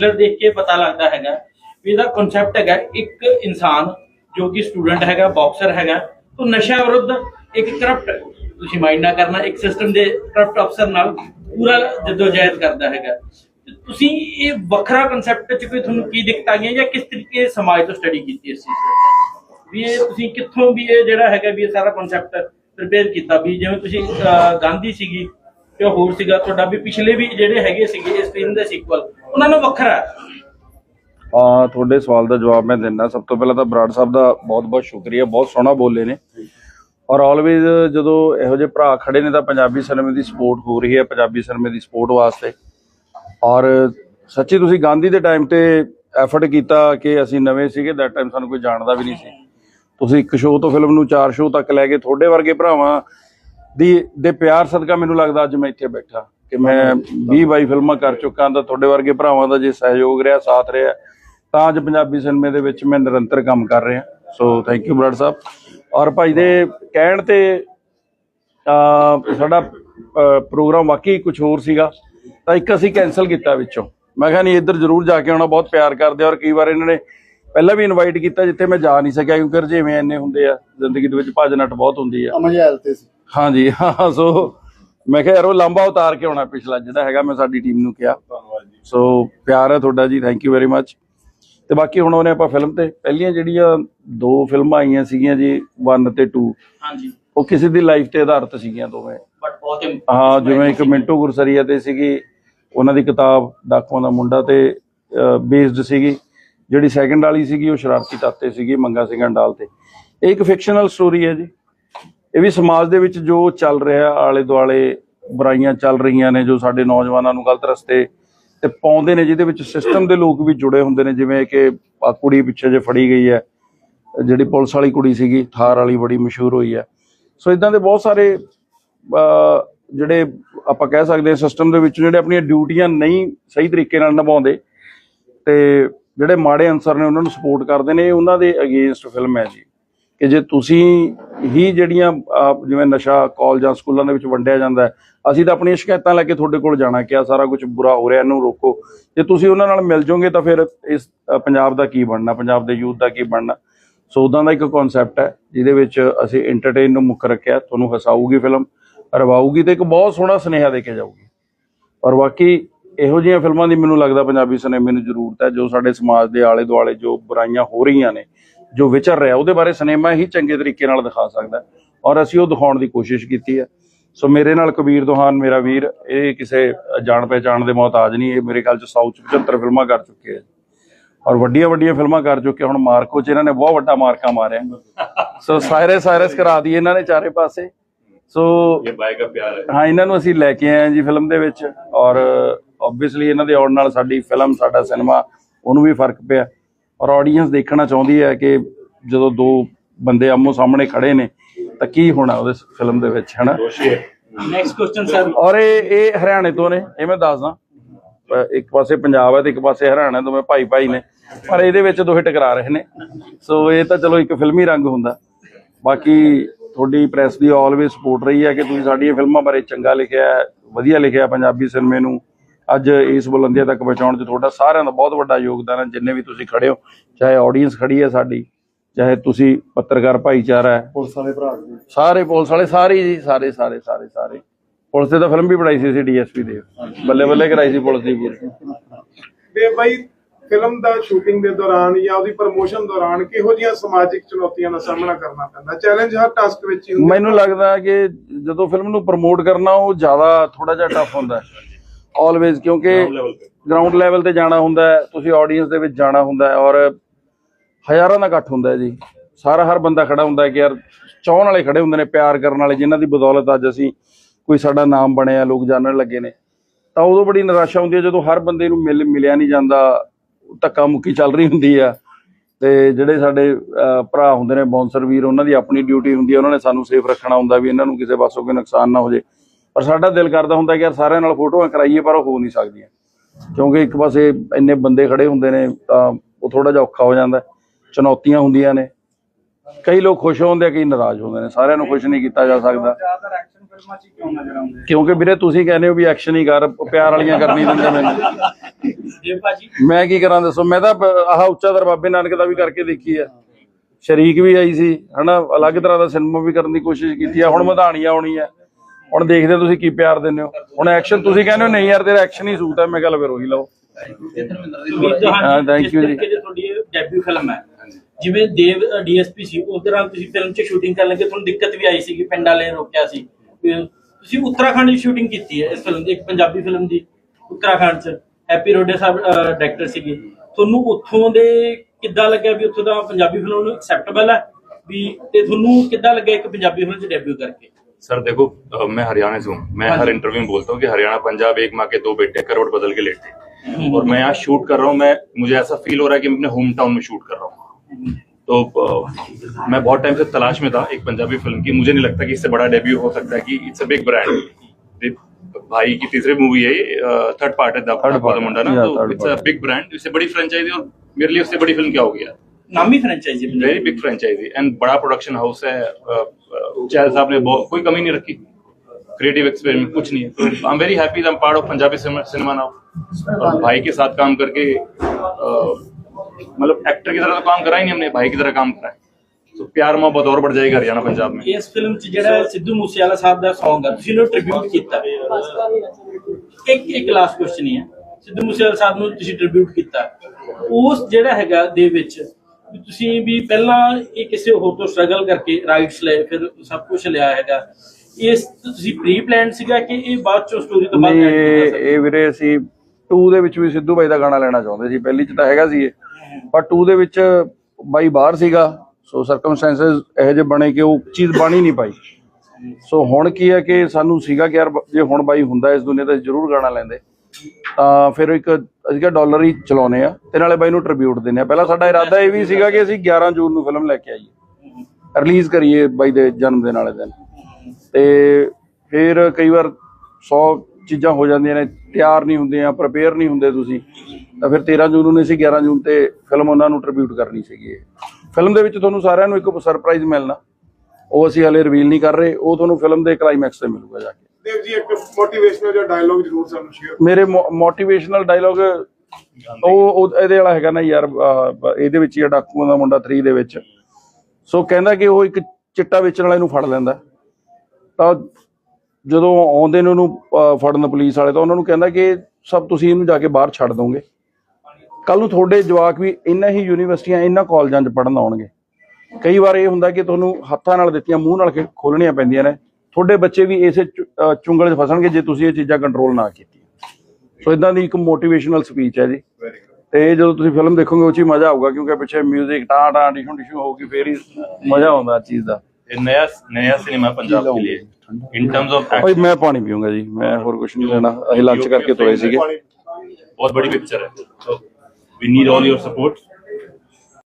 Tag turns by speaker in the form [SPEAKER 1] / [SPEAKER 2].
[SPEAKER 1] Trailer ਦੇਖ ਕੇ ਪਤਾ ਲੱਗਦਾ ਹੈਗਾ ਵੀ ਇਹਦਾ ਕਨਸੈਪਟ ਹੈਗਾ ਇੱਕ ਇਨਸਾਨ ਜੋ ਕਿ ਸਟੂਡੈਂਟ ਹੈਗਾ ਬਾਕਸਰ ਹੈਗਾ ਤੋਂ ਨਸ਼ਾ ਵਿਰੁੱਧ ਇੱਕ ਕਰਪਟ ਤੁਸੀਂ ਮਾਈਂਡ ਨਾ ਕਰਨਾ, ਇੱਕ ਸਿਸਟਮ ਦੇ ਕਰਪਟ ਅਫਸਰ ਨਾਲ ਪੂਰਾ ਜਦੋਜਹਿਦ ਕਰਦਾ ਹੈਗਾ। ਤੁਸੀਂ ਇਹ ਵੱਖਰਾ ਕਨਸੈਪਟ ਚ ਕੋਈ ਤੁਹਾਨੂੰ ਕੀ ਦਿੱਕਤ ਆ ਗਈਆਂ ਜਾਂ ਕਿਸ ਤਰੀਕੇ ਸਮਾਜ ਤੋਂ ਸਟੱਡੀ ਕੀਤੀ ਇਸ ਚੀਜ਼ ਤੇ? ਵੀ ਇਹ ਤੁਸੀਂ ਕਿੱਥੋਂ ਵੀ ਇਹ ਜਿਹੜਾ ਹੈਗਾ ਵੀ ਇਹ ਸਾਰਾ ਕਨਸੈਪਟ ਪ੍ਰਿਪੇਅਰ ਕੀਤਾ ਵੀ ਜਿਵੇਂ ਤੁਸੀਂ ਗਾਂਧੀ ਸੀਗੀ ਤੇ ਹੋਰ ਸੀਗਾ, ਤੁਹਾਡਾ ਵੀ ਪਿਛਲੇ ਵੀ ਜਿਹੜੇ ਹੈਗੇ ਸੀਗੇ ਇਸ ਫਿਲਮ ਦੇ ਸੀਕਵਲ ਉਹਨਾਂ ਨੂੰ ਵੱਖਰਾ ਹੈ।
[SPEAKER 2] ਹਾਂ ਤੁਹਾਡੇ ਸਵਾਲ ਦਾ ਜਵਾਬ ਮੈਂ ਦਿੰਦਾ। ਸਭ ਤੋਂ ਪਹਿਲਾਂ ਤਾਂ ਬਰਾੜ ਸਾਹਿਬ ਦਾ ਬਹੁਤ-ਬਹੁਤ ਸ਼ੁਕਰੀਆ, ਬਹੁਤ ਸੋਹਣਾ ਬੋਲੇ ਨੇ। ਔਰ ਆਲਵੇਜ਼ ਜਦੋਂ ਇਹੋ ਜਿਹੇ ਭਰਾ ਖੜੇ ਨੇ ਤਾਂ ਪੰਜਾਬੀ ਸਿਨੇਮੇ ਦੀ ਸਪੋਰਟ ਹੋ ਰਹੀ ਹੈ, ਪੰਜਾਬੀ ਸਿਨੇਮੇ ਦੀ ਸਪੋਰਟ ਵਾਸਤੇ। ਔਰ ਸੱਚੀ ਤੁਸੀਂ ਗਾਂਧੀ ਦੇ ਟਾਈਮ ਤੇ ਐਫਰਟ ਕੀਤਾ ਕਿ ਅਸੀਂ ਨਵੇਂ ਸੀਗੇ ਦੈਟ ਟਾਈਮ ਸਾਨੂੰ ਕੋਈ ਜਾਣਦਾ ਵੀ ਨਹੀਂ ਸੀ। ਤੁਸੀਂ ਇੱਕ ਸ਼ੋਅ ਤੋਂ ਫਿਲਮ ਨੂੰ ਚਾਰ ਸ਼ੋਅ ਤੱਕ ਲੈ ਕੇ ਤੁਹਾਡੇ ਵਰਗੇ ਭਰਾਵਾਂ ਦੀ, ਦੇ ਪਿਆਰ ਸਦਕਾ ਮੈਨੂੰ ਲੱਗਦਾ ਅੱਜ ਮੈਂ ਇੱਥੇ ਬੈਠਾ। ਕਿ ਮੈਂ 20 22 ਫਿਲਮਾਂ ਕਰ ਚੁੱਕਾ ਤਾਂ ਤੁਹਾਡੇ ਵਰਗੇ ਭਰਾਵਾਂ ਦਾ ਜੇ ਸਹਿਯੋਗ ਰਿਹਾ ਸਾਥ ਰਿਹਾ ਤਾਂ ਅੱਜ ਪੰਜਾਬੀ ਸਿਨੇਮੇ ਦੇ ਵਿੱਚ ਮੈਂ ਨਿਰੰਤਰ ਕੰਮ ਕਰ ਰਿਹਾ। So thank you Brar Sahib. ਔਰ ਭਾਈ ਦੇ ਕਹਿਣ ਤੇ ਸਾਡਾ ਪ੍ਰੋਗਰਾਮ ਵਾਕਈ ਕੁਝ ਹੋਰ ਸੀਗਾ ਤਾਂ ਇੱਕ ਅਸੀਂ ਕੈਨਸਲ ਕੀਤਾ ਵਿੱਚੋਂ। ਮੈਂ ਕਿਹਾ ਨਹੀਂ ਇੱਧਰ ਜ਼ਰੂਰ ਜਾ ਕੇ ਆਉਣਾ ਬਹੁਤ ਪਿਆਰ ਕਰਦੇ ਔਰ ਕਈ ਵਾਰ ਇਹਨਾਂ ਨੇ ਪਹਿਲਾਂ ਵੀ ਇਨਵਾਈਟ ਕੀਤਾ ਜਿੱਥੇ ਮੈਂ ਜਾ ਨਹੀਂ ਸਕਿਆ ਕਿਉਂਕਿ ਰਜੇਵੇਂ ਇੰਨੇ ਹੁੰਦੇ ਆ ਜ਼ਿੰਦਗੀ ਦੇ ਵਿੱਚ ਭੱਜ ਨੱਟ ਬਹੁਤ ਹੁੰਦੀ ਆ।
[SPEAKER 3] ਸੀ।
[SPEAKER 2] ਹਾਂਜੀ ਹਾਂ ਸੋ ਮੈਂ ਕਿਹਾ ਯਾਰ ਉਹ ਲੰਬਾ ਉਤਾਰ ਕੇ ਆਉਣਾ ਪਿਛਲਾ ਜਿਹੜਾ ਹੈਗਾ ਮੈਂ ਸਾਡੀ ਟੀਮ ਨੂੰ ਕਿਹਾ। ਸੋ ਪਿਆਰ ਹੈ ਤੁਹਾਡਾ ਜੀ ਥੈਂਕ ਯੂ ਵੈਰੀ ਮੱਚ ਤੇ ਬਾਕੀ ਹੁਣ ਉਹਨੇ ਆਪਾਂ ਫਿਲਮ ਤੇ ਪਹਿਲੀਆਂ ਜਿਹੜੀਆਂ ਦੋ ਫਿਲਮਾਂ ਆਈਆਂ ਸੀਗੀਆਂ ਜੀ 1 ਤੇ 2
[SPEAKER 1] ਹਾਂਜੀ।
[SPEAKER 2] ਉਹ ਕਿਸੇ ਦੀ ਲਾਈਫ ਤੇ ਆਧਾਰਿਤ ਸੀਗੀਆਂ ਦੋਵੇਂ।
[SPEAKER 1] ਬਟ ਬਹੁਤ im-
[SPEAKER 2] ਹਾਂ ਜਿਵੇਂ ਇੱਕ ਮਿੰਟੂ ਗੁਰਸਰੀਆ ਤੇ ਸੀਗੀ ਉਹਨਾਂ ਦੀ ਕਿਤਾਬ ਡਾਕੂਆਂ ਦਾ ਮੁੰਡਾ ਤੇ ਬੇਸਡ ਸੀਗੀ। ਜਿਹੜੀ ਸੈਕੰਡ ਵਾਲੀ ਸੀਗੀ ਉਹ ਸ਼ਰਾਰਤੀ ਤਾਤੇ ਸੀਗੀ ਮੰਗਾ ਸਿੰਘ ਅੰਡਾਲ ਤੇ। ਇਹ ਇੱਕ ਫਿਕਸ਼ਨਲ ਸਟੋਰੀ ਹੈ ਜੀ। ਇਹ ਵੀ ਸਮਾਜ ਦੇ ਵਿੱਚ ਜੋ ਚੱਲ ਰਿਹਾ, ਆਲੇ ਦੁਆਲੇ ਬੁਰਾਈਆਂ ਚੱਲ ਰਹੀਆਂ ਨੇ, ਜੋ ਸਾਡੇ ਨੌਜਵਾਨਾਂ ਨੂੰ ਗਲਤ ਰਸਤੇ ਤੇ ਪਾਉਂਦੇ ਨੇ, ਜਿਹਦੇ ਵਿੱਚ ਸਿਸਟਮ ਦੇ ਲੋਕ ਵੀ ਜੁੜੇ ਹੁੰਦੇ ਨੇ, ਜਿਵੇਂ ਕਿ ਆਹ ਕੁੜੀ ਪਿੱਛੇ ਜੇ ਫੜੀ ਗਈ ਹੈ, ਜਿਹੜੀ ਪੁਲਿਸ ਵਾਲੀ ਕੁੜੀ ਸੀਗੀ, ਥਾਰ ਵਾਲੀ ਬੜੀ ਮਸ਼ਹੂਰ ਹੋਈ ਹੈ। ਸੋ ਇਦਾਂ ਦੇ ਬਹੁਤ ਸਾਰੇ ਜਿਹੜੇ ਆਪਾਂ ਕਹਿ ਸਕਦੇ ਹਾਂ ਸਿਸਟਮ ਦੇ ਵਿੱਚ ਜਿਹੜੇ ਆਪਣੀਆਂ ਡਿਊਟੀਆਂ ਨਹੀਂ ਸਹੀ ਤਰੀਕੇ ਨਾਲ ਨਿਭਾਉਂਦੇ, ਤੇ ਜਿਹੜੇ ਮਾੜੇ ਅਨਸਰ ਨੇ, ਉਹਨਾਂ ਨੂੰ ਸਪੋਰਟ ਕਰਦੇ ਨੇ ਉਹਨਾਂ ਦੇ ਅਗੇਂਸਟ ਫਿਲਮ ਹੈ ਜੀ। ਕਿ ਜੇ ਤੁਸੀਂ ਹੀ ਜਿਹੜੀਆਂ ਜਿਵੇਂ ਨਸ਼ਾ ਕਾਲਜਾਂ ਸਕੂਲਾਂ ਦੇ ਵਿੱਚ ਵੰਡਿਆ ਜਾਂਦਾ ਹੈ, ਅਸੀਂ ਤਾਂ ਆਪਣੀਆਂ ਸ਼ਿਕਾਇਤਾਂ ਲੈ ਕੇ ਤੁਹਾਡੇ ਕੋਲ ਜਾਣਾ ਕਿ ਆਹ ਸਾਰਾ ਕੁਝ ਬੁਰਾ ਹੋ ਰਿਹਾ ਇਹਨੂੰ ਰੋਕੋ। ਜੇ ਤੁਸੀਂ ਉਹਨਾਂ ਨਾਲ ਮਿਲ ਜਾਓਗੇ ਤਾਂ ਫਿਰ ਇਸ ਪੰਜਾਬ ਦਾ ਕੀ ਬਣਨਾ ਪੰਜਾਬ ਦੇ ਯੂਥ ਦਾ ਕੀ ਬਣਨਾ? ਸੋ ਉਦਾਂ ਦਾ ਇੱਕ ਕਨਸੈਪਟ ਹੈ ਜਿਹਦੇ ਵਿੱਚ ਅਸੀਂ ਐਂਟਰਟੇਨ ਨੂੰ ਮੁੱਖ ਰੱਖਿਆ ਤੁਹਾਨੂੰ ਹਸਾਊਗੀ ਫਿਲਮ ਰਵਾਊਗੀ ਤੇ ਇੱਕ ਬਹੁਤ ਸੋਹਣਾ ਸੁਨੇਹਾ ਦੇ ਕੇ ਜਾਊਗੀ। ਔਰ ਬਾਕੀ ਇਹੋ ਜਿਹੀਆਂ ਫਿਲਮਾਂ ਦੀ ਮੈਨੂੰ ਲੱਗਦਾ ਪੰਜਾਬੀ ਸਿਨੇਮੇ ਨੂੰ ਜ਼ਰੂਰਤ ਹੈ ਜੋ ਸਾਡੇ ਸਮਾਜ ਦੇ ਆਲੇ ਦੁਆਲੇ ਜੋ ਬੁਰਾਈਆਂ ਹੋ ਰਹੀਆਂ ਨੇ ਜੋ ਵਿਚਰ ਰਿਹਾ ਉਹਦੇ ਬਾਰੇ ਸਿਨੇਮਾ ਹੀ ਚੰਗੇ ਤਰੀਕੇ ਨਾਲ ਦਿਖਾ ਸਕਦਾ ਔਰ ਅਸੀਂ ਉਹ ਦਿਖਾਉਣ ਦੀ ਕੋਸ਼ਿਸ਼ ਕੀਤੀ ਹੈ। ਸੋ ਮੇਰੇ ਨਾਲ ਕਬੀਰ ਦੋਹਾਨ ਮੇਰਾ ਵੀਰ ਇਹ ਕਿਸੇ ਜਾਣ ਪਹਿਚਾਣ ਦੇ ਮਹਤਾਜ ਨਹੀਂ ਇਹ ਮੇਰੇ ਖਿਆਲ ਚ ਸਾਊਥ 75 ਫਿਲਮਾਂ ਕਰ ਚੁੱਕੇ ਹੈ। ਔਰ ਵੱਡੀਆਂ ਵੱਡੀਆਂ ਫਿਲਮਾਂ ਕਰ ਚੁੱਕੇ ਹੁਣ ਮਾਰਕੋ ਚ ਇਹਨਾਂ ਨੇ ਬਹੁਤ ਵੱਡਾ ਮਾਰਕਾ ਮਾਰਿਆ। ਸੋ ਸਾਰੇ ਸਾਇਰਸ ਕਰਾ ਦੀ ਇਹਨਾਂ ਨੇ ਚਾਰੇ ਪਾਸੇ। ਸੋ
[SPEAKER 4] ਇਹ ਬਾਈ ਦਾ ਪਿਆਰ ਹੈ।
[SPEAKER 2] ਹਾਂ ਇਹਨਾਂ ਨੂੰ ਅਸੀਂ ਲੈ ਕੇ ਆਏ ਜੀ ਫਿਲਮ ਦੇ ਵਿੱਚ ਔਰ ਆਬਵੀਅਸਲੀ ਇਹਨਾਂ ਦੇ ਆਉਣ ਨਾਲ ਸਾਡੀ ਫਿਲਮ ਸਾਡਾ ਸਿਨੇਮਾ ਉਹਨੂੰ ਵੀ ਫ਼ਰਕ ਪਿਆ। ਔਰ ਆਡੀਅנס ਦੇਖਣਾ ਚਾਹੁੰਦੀ ਹੈ ਕਿ ਜਦੋਂ ਦੋ ਬੰਦੇ ਆਮੋ ਸਾਹਮਣੇ ਖੜੇ ਨੇ ਤਾਂ ਕੀ ਹੋਣਾ ਉਹਦੇ ਫਿਲਮ ਦੇ ਵਿੱਚ ਹਨਾ?
[SPEAKER 1] ਨੈਕਸਟ ਕੁਐਸਚਨ ਸਰ
[SPEAKER 2] ਔਰ ਇਹ ਇਹ ਹਰਿਆਣੇ ਤੋਂ ਨੇ ਇਹ ਮੈਂ ਦੱਸਦਾ। ਇੱਕ ਪਾਸੇ ਪੰਜਾਬ ਹੈ ਤੇ ਇੱਕ ਪਾਸੇ ਹਰਿਆਣਾ ਦੋਵੇਂ ਭਾਈ ਭਾਈ ਨੇ। ਪਰ ਇਹਦੇ ਵਿੱਚ ਦੋਹੇ ਟਕਰਾ ਰਹੇ ਨੇ। ਸੋ ਇਹ ਤਾਂ ਚਲੋ ਇੱਕ ਫਿਲਮੀ ਰੰਗ ਹੁੰਦਾ। ਬਾਕੀ ਤੁਹਾਡੀ ਪ੍ਰੈਸ ਦੀ ਆਲਵੇਸ ਸਪੋਰਟ ਰਹੀ ਹੈ ਕਿ ਤੁਸੀਂ ਸਾਡੀਆਂ ਫਿਲਮਾਂ ਬਾਰੇ ਚੰਗਾ ਲਿਖਿਆ ਵਧੀਆ ਲਿਖਿਆ ਪੰਜਾਬੀ ਸਿਨੇਮੇ ਨੂੰ। ਅੱਜ ਇਸ ਬੁਲੰਦੀਆਂ ਤੱਕ ਪਹੁੰਚਾਉਣ 'ਚ ਤੁਹਾਡਾ ਸਾਰਿਆਂ ਦਾ ਬਹੁਤ ਵੱਡਾ ਯੋਗਦਾਨ ਹੈ। ਜਿੰਨੇ ਵੀ ਤੁਸੀਂ ਖੜੇ ਹੋ ਚਾਹੇ ਆਡੀਅנס ਖੜੀ ਹੈ ਸਾਡੀ ਚਾਹੇ ਤੁਸੀਂ ਪੱਤਰਕਾਰ ਭਾਈਚਾਰਾ ਹੈ।
[SPEAKER 3] ਪੁਲਿਸ ਵਾਲੇ ਭਰਾ ਜੀ।
[SPEAKER 2] ਸਾਰੇ ਪੁਲਿਸ ਵਾਲੇ ਸਾਰੇ ਜੀ ਸਾਰੇ ਸਾਰੇ ਸਾਰੇ ਸਾਰੇ। ਪੁਲਿਸ ਤੇ ਤਾਂ ਫਿਲਮ ਵੀ ਬਣਾਈ ਸੀ ਅਸੀਂ ਡੀਐਸਪੀ ਦੇ। ਬੱਲੇ ਬੱਲੇ ਕਰਾਈ ਸੀ ਪੁਲਿਸ ਦੀ ਪੂਰੀ।
[SPEAKER 5] ਤੇ ਬਾਈ ਫਿਲਮ ਦਾ ਸ਼ੂਟਿੰਗ ਦੇ ਦੌਰਾਨ ਜਾਂ ਉਹਦੀ ਪ੍ਰਮੋਸ਼ਨ ਦੌਰਾਨ ਕਿਹੋ ਜਿਹੀਆਂ ਸਮਾਜਿਕ ਚੁਣੌਤੀਆਂ ਦਾ ਸਾਹਮਣਾ ਕਰਨਾ ਪੈਂਦਾ? ਚੈਲੰਜ ਹਰ ਟਾਸਕ ਵਿੱਚ ਹੀ ਹੁੰਦਾ
[SPEAKER 2] ਮੈਨੂੰ ਲੱਗਦਾ ਕਿ ਜਦੋਂ ਫਿਲਮ ਨੂੰ ਪ੍ਰਮੋਟ ਕਰਨਾ ਉਹ ਜ਼ਿਆਦਾ ਥੋੜਾ ਜਿਹਾ ਟਫ ਹੁੰਦਾ ਹੈ। ਆਲਵੇਜ਼ ਕਿਉਂਕਿ ਗਰਾਊਂਡ ਲੈਵਲ ਤੇ। ਜਾਣਾ ਹੁੰਦਾ ਹੈ ਤੁਸੀਂ ਆਡੀਅנס ਦੇ ਵਿੱਚ ਜਾਣਾ ਹੁੰਦਾ ਹੈ ਔਰ ਹਜ਼ਾਰਾਂ ਦਾ ਇਕੱਠ ਹੁੰਦਾ ਹੈ ਜੀ। ਸਾਰਾ ਹਰ ਬੰਦਾ ਖੜਾ ਹੁੰਦਾ ਹੈ ਕਿ ਯਾਰ ਚਾਹਣ ਵਾਲੇ ਖੜੇ ਹੁੰਦੇ ਨੇ ਪਿਆਰ ਕਰਨ ਵਾਲੇ ਜਿਨ੍ਹਾਂ ਦੀ ਬਦੌਲਤ ਅੱਜ ਅਸੀਂ ਕੋਈ ਸਾਡਾ ਨਾਮ ਬਣਿਆ ਲੋਕ ਜਾਣਨ ਲੱਗੇ ਨੇ। ਤਾਂ ਉਦੋਂ ਬੜੀ ਨਿਰਾਸ਼ਾ ਹੁੰਦੀ ਹੈ ਜਦੋਂ ਹਰ ਬੰਦੇ ਨੂੰ ਮਿਲ ਮਿਲਿਆ ਨਹੀਂ ਜਾਂਦਾ ਧੱਕਾ ਮੁੱਕੀ ਚੱਲ ਰਹੀ ਹੁੰਦੀ ਆ। ਤੇ ਜਿਹੜੇ ਸਾਡੇ ਭਰਾ ਹੁੰਦੇ ਨੇ ਬੌਂਸਰ ਵੀਰ ਉਹਨਾਂ ਦੀ ਆਪਣੀ ਡਿਊਟੀ ਹੁੰਦੀ ਹੈ ਉਹਨਾਂ ਨੇ ਸਾਨੂੰ ਸੇਫ ਰੱਖਣਾ ਹੁੰਦਾ ਵੀ ਇਹਨਾਂ ਨੂੰ ਕਿਸੇ ਪਾਸੋਂ ਕੋਈ ਨੁਕਸਾਨ ਨਾ ਹੋ ਜੇ। ਪਰ ਸਾਡਾ ਦਿਲ ਕਰਦਾ ਹੁੰਦਾ ਕਿ ਯਾਰ ਸਾਰਿਆਂ ਨਾਲ ਫੋਟੋਆਂ ਕਰਾਈਏ, ਪਰ ਉਹ ਹੋ ਨਹੀਂ ਸਕਦੀਆਂ। ਕਿਉਂਕਿ ਇੱਕ ਪਾਸੇ ਇੰਨੇ ਬੰਦੇ ਖੜੇ ਹੁੰਦੇ ਨੇ, ਤਾਂ ਉਹ ਥੋੜਾ ਜਿਹਾ ਔਖਾ ਹੋ ਜਾਂਦਾ। ਚੁਣੌਤੀਆਂ ਹੁੰਦੀਆਂ ਨੇ। ਕਈ ਲੋਕ ਖੁਸ਼ ਹੁੰਦੇ ਆ, ਕਈ ਨਾਰਾਜ਼ ਹੁੰਦੇ ਨੇ। ਸਾਰਿਆਂ ਨੂੰ ਖੁਸ਼ ਨਹੀਂ ਕੀਤਾ ਜਾ ਸਕਦਾ। ਕਿਉਂਕਿ ਵੀਰੇ ਤੁਸੀਂ ਕਹਿੰਦੇ ਹੋ ਵੀ ਐਕਸ਼ਨ ਹੀ ਕਰ, ਪਿਆਰ ਵਾਲੀਆਂ ਕਰਨੀ ਦਿੰਦੇ ਮੈਨੂੰ ਮੈਂ ਕੀ ਕਰਾਂ ਦੱਸੋ? ਮੈਂ ਤਾਂ ਆਹ ਉੱਚਾ ਦਰ ਬਾਬੇ ਨਾਨਕ ਦਾ ਵੀ ਕਰਕੇ ਦੇਖੀ ਆ। ਸ਼ਰੀਕ ਵੀ ਆਈ ਸੀ, ਹਨਾ? ਅਲੱਗ ਤਰ੍ਹਾਂ ਦਾ ਸਿਨੇਮਾ ਵੀ ਕਰਨ ਦੀ ਕੋਸ਼ਿਸ਼ ਕੀਤੀ ਆ। ਹੁਣ ਮਧਾਣੀ ਆਉਣੀ ਆ ਹੁਣ ਦੇਖਦੇ ਤੁਸੀਂ ਕੀ ਪਿਆਰ ਦਿੰਦੇ ਹੋ। ਹੁਣ ਐਕਸ਼ਨ ਤੁਸੀਂ ਕਹਿੰਦੇ ਹੋ ਨਹੀਂ ਯਾਰ ਤੇਰਾ ਐਕਸ਼ਨ ਹੀ ਸੂਤ ਹੈ ਮੈਂ ਗੱਲ ਫਿਰ ਉਹੀ ਲਓ। ਹਾਂ,
[SPEAKER 1] ਜਹਾਨ
[SPEAKER 2] thank ਜੀ।
[SPEAKER 1] ਤੁਹਾਡੀ ਡੈਬਿਊ ਫਿਲਮ ਹੈ ਜਿਵੇਂ ਦੇਵ ਡੀਐਸਪੀ ਸੀ ਉਸ ਦੌਰਾਨ ਤੁਸੀਂ ਫਿਲਮ 'ਚ ਸ਼ੂਟਿੰਗ ਕਰਨ ਲੱਗੇ ਤੁਹਾਨੂੰ ਦਿੱਕਤ ਵੀ ਆਈ ਸੀ ਕਿ ਪਿੰਡ ਵਾਲੇ ਰੋਕਿਆ ਸੀ। ਤੁਸੀਂ ਉੱਤਰਾਖੰਡ ਦੀ ਸ਼ੂਟਿੰਗ ਕੀਤੀ ਹੈ ਇਸ ਫਿਲਮ ਦੀ ਇੱਕ ਪੰਜਾਬੀ ਫਿਲਮ ਦੀ ਉੱਤਰਾਖੰਡ 'ਚ। ਹੈਪੀ ਰੋਡੇ ਸਾਹਿਬ ਡਾਇਰੈਕਟਰ ਸੀਗੇ। ਤੁਹਾਨੂੰ ਉੱਥੋਂ ਦੇ ਕਿੱਦਾਂ ਲੱਗਿਆ ਵੀ ਉੱਥੋਂ ਦਾ ਪੰਜਾਬੀ ਫਿਲਮ ਨੂੰ ਐਕਸੈਪਟੇਬਲ ਹੈ? ਵੀ ਤੇ ਤੁਹਾਨੂੰ ਕਿੱਦਾਂ ਲੱਗਿਆ ਇੱਕ ਪੰਜਾਬੀ ਫਿਲਮ 'ਚ ਡੈਬਿਊ ਕਰਕੇ?
[SPEAKER 3] सर देखो मैं हरियाणा से हूँ। मैं
[SPEAKER 1] हाँ
[SPEAKER 3] हर इंटरव्यू में बोलता हूँ कि हरियाणा पंजाब एक माँ के दो बेटे करोड़ बदल के लेटे और मैं यहाँ शूट कर रहा हूँ मैं मुझे ऐसा फील हो रहा है कि मैं अपने होम टाउन में शूट कर रहा हूँ। तो मैं बहुत टाइम से तलाश में था एक पंजाबी फ़िल्म की। मुझे नहीं लगता कि इससे बड़ा डेब्यू हो सकता है कि इट्स अ बिग ब्रांड भाई की तीसरी मूवी है थर्ड पार्ट है मुंडा ना। तो इट्स अ बिग ब्रांड इससे बड़ी फ्रेंचाइजी और मेरे लिए उससे बड़ी फ़िल्म क्या होगी यार?
[SPEAKER 1] ਨਾਮੀ franchise
[SPEAKER 3] very big franchise and बड़ा प्रोडक्शन हाउस है अ, अ, चैल साहब ने बहुत कोई कमी नहीं रखी क्रिएटिव एक्सपेरिमेंट कुछ नहीं है I am very happy I am part of Punjabi cinema now और भाई के साथ काम करके अ, मतलब एक्टर की तरह तो काम करा ही नहीं हमने भाई की तरह काम करा है तो प्यार मोहब्बत और बढ़ जाएगा हरियाणा पंजाब में
[SPEAKER 1] ਇਸ ਫਿਲਮ 'ਚ ਜਿਹੜਾ ਸਿੱਧੂ ਮੂਸੇਵਾਲਾ ਸਾਹਿਬ ਦਾ Song ਹੈ ਤੁਸੀਂ ਉਹਨੂੰ ਟ੍ਰਿਬਿਊਟ ਕੀਤਾ ਇੱਕ ਇੱਕ ਲਾਸਟ ਕੁਐਸਚਨ ਹੀ ਹੈ ਸਿੱਧੂ ਮੂਸੇਵਾਲਾ ਸਾਹਿਬ ਨੂੰ ਤੁਸੀਂ ਟ੍ਰਿਬਿਊਟ ਕੀਤਾ ਉਸ ਜਿਹੜਾ ਹੈਗਾ ਦੇ ਵਿੱਚ ਵੀ ਤੁਸੀਂ ਵੀ ਪਹਿਲਾਂ ਇਹ ਕਿਸੇ ਹੋਰ ਤੋਂ ਸਟਰਗਲ ਕਰਕੇ ਰਾਈਟਸ ਲਏ ਫਿਰ ਸਭ ਕੁਝ ਲਿਆ ਹੈਗਾ। ਇਸ ਤੁਸੀਂ ਪ੍ਰੀ ਪਲਾਨ ਸੀਗਾ ਕਿ ਇਹ ਬਾਅਦ ਚੋਂ ਸਟੋਰੀ ਤੋਂ ਬਾਅਦ
[SPEAKER 2] ਇਹ? ਇਹ ਵੀਰੇ ਅਸੀਂ 2 ਦੇ ਵਿੱਚ ਵੀ ਸਿੱਧੂ ਬਾਈ ਦਾ ਗਾਣਾ ਲੈਣਾ ਚਾਹੁੰਦੇ ਸੀ ਪਹਿਲੀ ਚ ਤਾਂ ਹੈਗਾ ਸੀ ਇਹ। ਪਰ 2 ਦੇ ਵਿੱਚ ਬਾਈ ਬਾਹਰ ਸੀਗਾ ਸੋ ਸਰਕਮਸਟੈਂਸਸ ਇਹੋ ਜਿਹੇ ਬਣੇ ਕਿ ਉਹ ਚੀਜ਼ ਬਣ ਹੀ ਨਹੀਂ ਪਾਈ। ਸੋ ਹੁਣ ਕੀ ਹੈ ਕਿ ਸਾਨੂੰ ਸੀਗਾ ਕਿ ਯਾਰ ਜੇ ਹੁਣ ਬਾਈ ਹੁੰਦਾ ਇਸ ਦੁਨੀਆ ਤੇ ਜ਼ਰੂਰ ਗਾਣਾ ਲੈਂਦੇ। ਤਾਂ ਫਿਰ ਇੱਕ ਅਸੀਂ ਕਿਹਾ ਡਾਲਰ ਹੀ ਚਲਾਉਨੇ ਆ, ਤੇ ਨਾਲੇ ਬਾਈ ਨੂੰ ਟ੍ਰਿਬਿਊਟ ਦਿੰਨੇ ਆ। ਪਹਿਲਾਂ ਸਾਡਾ ਇਰਾਦਾ ਇਹ ਵੀ ਸੀਗਾ ਕਿ ਅਸੀਂ 11 ਜੂਨ ਨੂੰ ਫਿਲਮ ਲੈ ਕੇ ਆਈਏ। ਰਿਲੀਜ਼ ਕਰੀਏ ਬਾਈ ਦੇ ਜਨਮ ਦਿਨ ਵਾਲੇ ਦਿਨ। ਤੇ ਫਿਰ ਕਈ ਵਾਰ 100 ਚੀਜ਼ਾਂ ਹੋ ਜਾਂਦੀਆਂ ਨੇ, ਤਿਆਰ ਨਹੀਂ ਹੁੰਦੇ ਆ ਪ੍ਰਪੇਅਰ ਨਹੀਂ ਹੁੰਦੇ ਤੁਸੀਂ। ਤਾਂ ਫਿਰ 13 ਜੂਨ ਨੂੰ ਅਸੀਂ 11 ਜੂਨ ਤੇ ਫਿਲਮ ਉਹਨਾਂ ਨੂੰ ਟ੍ਰਿਬਿਊਟ ਕਰਨੀ ਸੀਗੀ ਫਿਲਮ ਦੇ ਵਿੱਚ ਤੁਹਾਨੂੰ ਸਾਰਿਆਂ ਨੂੰ ਇੱਕ ਸਰਪ੍ਰਾਈਜ਼ ਮਿਲਣਾ। ਉਹ ਅਸੀਂ ਹਲੇ ਰਿਵੀਲ ਨਹੀਂ ਕਰ ਰਹੇ, ਉਹ ਤੁਹਾਨੂੰ ਫਿਲਮ ਦੇ ਕਲਾਈਮੈਕਸ ਤੇ ਮਿਲੂਗਾ ਜਾ ਕੇ।
[SPEAKER 5] ਦੇਵ ਜੀ? ਇੱਕ ਮੋਟੀਵੇਸ਼ਨਲ ਜਿਹਾ ਡਾਇਲੋਗ ਜ਼ਰੂਰ ਸਾਨੂੰ ਸ਼ੇਅਰ
[SPEAKER 2] ਮੇਰੇ ਮੋਟੀਵੇਸ਼ਨਲ ਡਾਇਲੋਗ ਉਹ ਇਹਦੇ ਵਾਲਾ ਹੈਗਾ ਨਾ ਯਾਰ ਇਹਦੇ ਵਿੱਚ ਹੀ ਡਾਕੂਆਂ ਦਾ ਮੁੰਡਾ 3 ਦੇ ਵਿੱਚ। ਸੋ ਕਹਿੰਦਾ ਕਿ ਉਹ ਇੱਕ ਚਿੱਟਾ ਵੇਚਣ ਵਾਲੇ ਨੂੰ ਫੜ ਲੈਂਦਾ। ਤਾਂ ਜਦੋਂ ਆਉਂਦੇ ਨੇ ਉਹਨੂੰ ਫੜਨ ਪੁਲਿਸ ਵਾਲੇ ਤਾਂ ਉਹਨਾਂ ਨੂੰ ਕਹਿੰਦਾ ਕਿ ਸਭ ਤੁਸੀਂ ਇਹਨੂੰ ਜਾ ਕੇ ਬਾਹਰ ਛੱਡ ਦੋਗੇ। ਕੱਲ ਨੂੰ ਤੁਹਾਡੇ ਜਵਾਕ ਵੀ ਇੰਨਾ ਹੀ ਯੂਨੀਵਰਸਿਟੀਆਂ ਇੰਨਾ ਕਾਲਜਾਂ 'ਚ ਪੜਨ ਆਉਣਗੇ। ਕਈ ਵਾਰ ਇਹ ਹੁੰਦਾ ਕਿ ਤੁਹਾਨੂੰ ਹੱਥਾਂ ਨਾਲ ਦਿੱਤੀਆਂ ਮੂੰਹ ਨਾਲ ਖੋਲਣੀਆਂ ਪੈਂਦੀਆਂ ਨੇ। ਤੁਹਾਡੇ ਬੱਚੇ ਵੀ ਇਸੇ ਚੁੰਗਲ 'ਚ ਫਸਣਗੇ ਜੇ ਤੁਸੀਂ ਇਹ ਚੀਜ਼ਾਂ ਕੰਟਰੋਲ ਨਾ ਕੀਤੀ ਸੋ ਇਦਾਂ ਦੀ ਇੱਕ ਮੋਟੀਵੇਸ਼ਨਲ ਸਪੀਚ ਹੈ ਜੀ। ਤੇ ਜਦੋਂ ਤੁਸੀਂ ਫਿਲਮ ਦੇਖੋਗੇ ਉਹ ਮਜ਼ਾ ਆਊਗਾ ਕਿਉਂਕਿ ਪਿੱਛੇ 뮤직 ਟਾ ਟਾ ਡਿਸ਼ੂ ਡਿਸ਼ੂ ਹੋਊਗੀ ਫੇਰ ਹੀ ਮਜ਼ਾ ਆਉਂਦਾ ਚੀਜ਼ ਦਾ।
[SPEAKER 3] ਇਹ ਨਇਆ ਨਇਆ ਸਿਨੇਮਾ ਪੰਜਾਬ ਦੇ ਲਈ। ਇਨ ਟਰਮਸ ਆਫ
[SPEAKER 2] ਭਾਈ ਮੈਂ ਪਾਣੀ ਪੀਉਂਗਾ ਜੀ ਮੈਂ ਹੋਰ ਕੁਝ ਨਹੀਂ ਲੈਣਾ। ਅਸੀਂ ਲੰਚ ਕਰਕੇ ਤੁਰੇ ਸੀਗੇ।
[SPEAKER 3] ਬਹੁਤ ਬੜੀ ਪਿਕਚਰ ਹੈ। ਸੋ ਵੀ ਨੀਡ ਆਲ ਯੋਰ ਸਪੋਰਟ